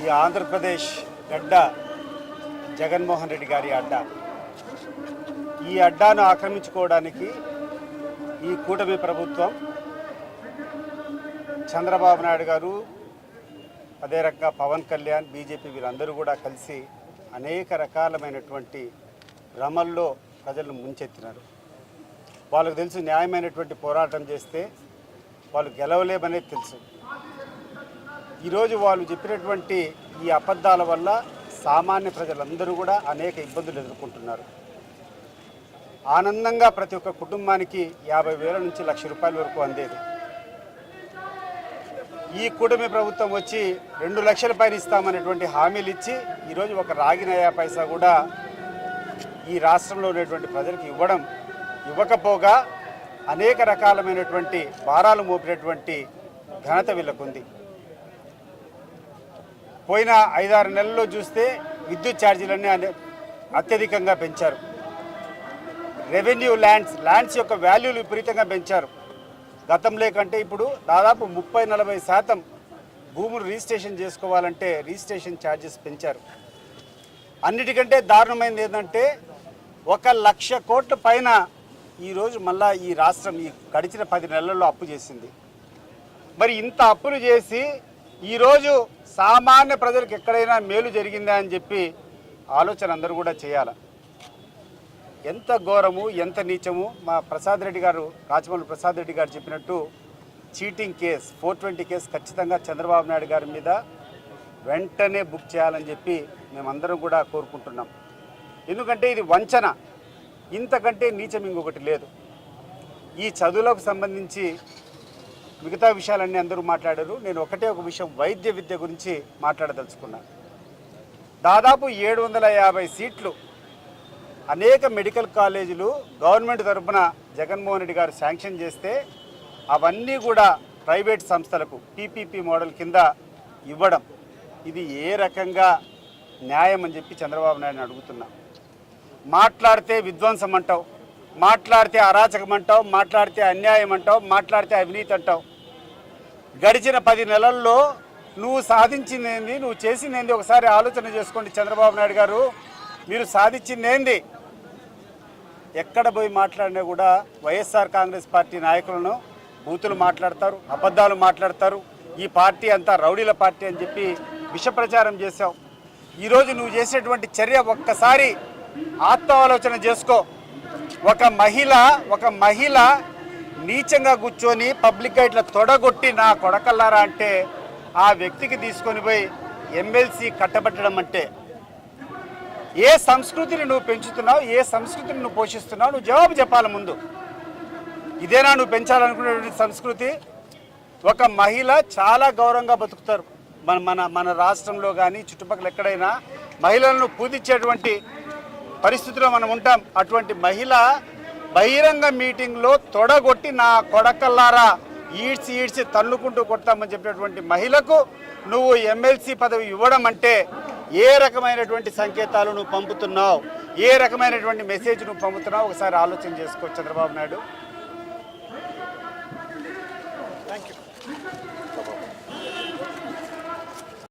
ఈ ఆంధ్రప్రదేశ్ గడ్డ జగన్మోహన్ రెడ్డి గారి అడ్డా. ఈ అడ్డాను ఆక్రమించుకోవడానికి ఈ కూటమి ప్రభుత్వం చంద్రబాబు నాయుడు గారు అదే రకంగా పవన్ కళ్యాణ్ బీజేపీ వీళ్ళందరూ కూడా కలిసి అనేక రకాలమైనటువంటి భ్రమల్లో ప్రజలను ముంచెత్తినారు. వాళ్ళకు తెలుసు న్యాయమైనటువంటి పోరాటం చేస్తే వాళ్ళు గెలవలేమనేది తెలుసు. ఈరోజు వాళ్ళు చెప్పినటువంటి ఈ అబద్ధాల వల్ల సామాన్య ప్రజలందరూ కూడా అనేక ఇబ్బందులు ఎదుర్కొంటున్నారు. ఆనందంగా ప్రతి ఒక్క కుటుంబానికి యాభై వేల నుంచి లక్ష రూపాయల వరకు అందేది. ఈ కూటమి ప్రభుత్వం వచ్చి రెండు లక్షల పైన ఇస్తామనేటువంటి హామీలు ఇచ్చి ఈరోజు ఒక రాగి నయా పైసా కూడా ఈ రాష్ట్రంలో ఉన్నటువంటి ప్రజలకు ఇవ్వడం ఇవ్వకపోగా అనేక రకాలమైనటువంటి భారాలు మోపినటువంటి ఘనత వీళ్ళకుంది. పోయిన ఐదారు నెలల్లో చూస్తే విద్యుత్ ఛార్జీలన్నీ అత్యధికంగా పెంచారు. రెవెన్యూ ల్యాండ్స్ ల్యాండ్స్ యొక్క వాల్యూలు విపరీతంగా పెంచారు. గతంలో కంటే ఇప్పుడు దాదాపు ముప్పై నలభై శాతం భూములు రిజిస్ట్రేషన్ చేసుకోవాలంటే రిజిస్ట్రేషన్ ఛార్జెస్ పెంచారు. అన్నిటికంటే దారుణమైనది ఏంటంటే ఒక లక్ష కోట్ల పైన ఈరోజు మళ్ళా ఈ రాష్ట్రం ఈ గడిచిన పది నెలల్లో అప్పు చేసింది. మరి ఇంత అప్పులు చేసి ఈరోజు సామాన్య ప్రజలకు ఎక్కడైనా మేలు జరిగిందా అని చెప్పి ఆలోచన అందరూ కూడా చేయాలి. ఎంత ఘోరము ఎంత నీచము మా ప్రసాద్ రెడ్డి గారు రాజమౌళి ప్రసాద్ రెడ్డి గారు చెప్పినట్టు cheating case four twenty case ఖచ్చితంగా చంద్రబాబు నాయుడు గారి మీద వెంటనే బుక్ చేయాలని చెప్పి మేమందరం కూడా కోరుకుంటున్నాం. ఎందుకంటే ఇది వంచన. ఇంతకంటే నీచం ఇంకొకటి లేదు. ఈ చదువులకు సంబంధించి మిగతా విషయాలన్నీ అందరూ మాట్లాడారు. నేను ఒకటే ఒక విషయం వైద్య విద్య గురించి మాట్లాడదలుచుకున్నాను దాదాపు ఏడు వందల యాభై సీట్లు అనేక మెడికల్ కాలేజీలు గవర్నమెంట్ తరఫున జగన్మోహన్ రెడ్డి గారు శాంక్షన్ చేస్తే అవన్నీ కూడా ప్రైవేట్ సంస్థలకు పీపీపీ మోడల్ కింద ఇవ్వడం. ఇది ఏ రకంగా న్యాయం అని చెప్పి చంద్రబాబు నాయుడు అడుగుతున్నా. మాట్లాడితే విధ్వంసం అంటావు మాట్లాడితే అరాచకం అంటావు మాట్లాడితే అన్యాయం అంటావు మాట్లాడితే అవినీతి అంటావు. గడిచిన పది నెలల్లో నువ్వు సాధించిందేంది? నువ్వు చేసింది ఏంది ఒకసారి ఆలోచన చేసుకోండి చంద్రబాబు నాయుడు గారు. మీరు సాధించిందేంది? ఎక్కడ పోయి మాట్లాడినా కూడా వైఎస్ఆర్ కాంగ్రెస్ పార్టీ నాయకులను బూతులు మాట్లాడతారు అబద్ధాలు మాట్లాడతారు. ఈ పార్టీ అంతా రౌడీల పార్టీ అని చెప్పి విష ప్రచారం చేశావు. ఈరోజు నువ్వు చేసేటువంటి చర్య ఒక్కసారి ఆత్మాలోచన చేసుకో. ఒక మహిళ ఒక మహిళ నీచంగా కూర్చొని పబ్లిక్గా ఇట్లా తొడగొట్టి నా కొడకల్లారా అంటే ఆ వ్యక్తికి తీసుకొని పోయి ఎమ్మెల్సీ కట్టబెట్టడం అంటే. ఏ సంస్కృతిని నువ్వు పెంచుతున్నావు ఏ సంస్కృతిని నువ్వు పోషిస్తున్నావు నువ్వు జవాబు చెప్పాలి ముందు. ఇదేనా నువ్వు పెంచాలనుకునేటువంటి సంస్కృతి? ఒక మహిళ చాలా గౌరవంగా బతుకుతారు. మన మన మన రాష్ట్రంలో కానీ చుట్టుపక్కల ఎక్కడైనా మహిళలను పూజించేటువంటి పరిస్థితిలో మనం ఉంటాం. అటువంటి మహిళ బహిరంగ మీటింగ్లో తొడగొట్టి నా కొడకల్లారా ఈడ్చి ఈడ్చి తన్నుకుంటూ కొడతామని చెప్పినటువంటి మహిళకు నువ్వు ఎమ్మెల్సీ పదవి ఇవ్వడం అంటే ఏ రకమైనటువంటి సంకేతాలు నువ్వు పంపుతున్నావు? ఏ రకమైనటువంటి మెసేజ్ నువ్వు పంపుతున్నావు? ఒకసారి ఆలోచన చేసుకో చంద్రబాబు నాయుడు. Thank you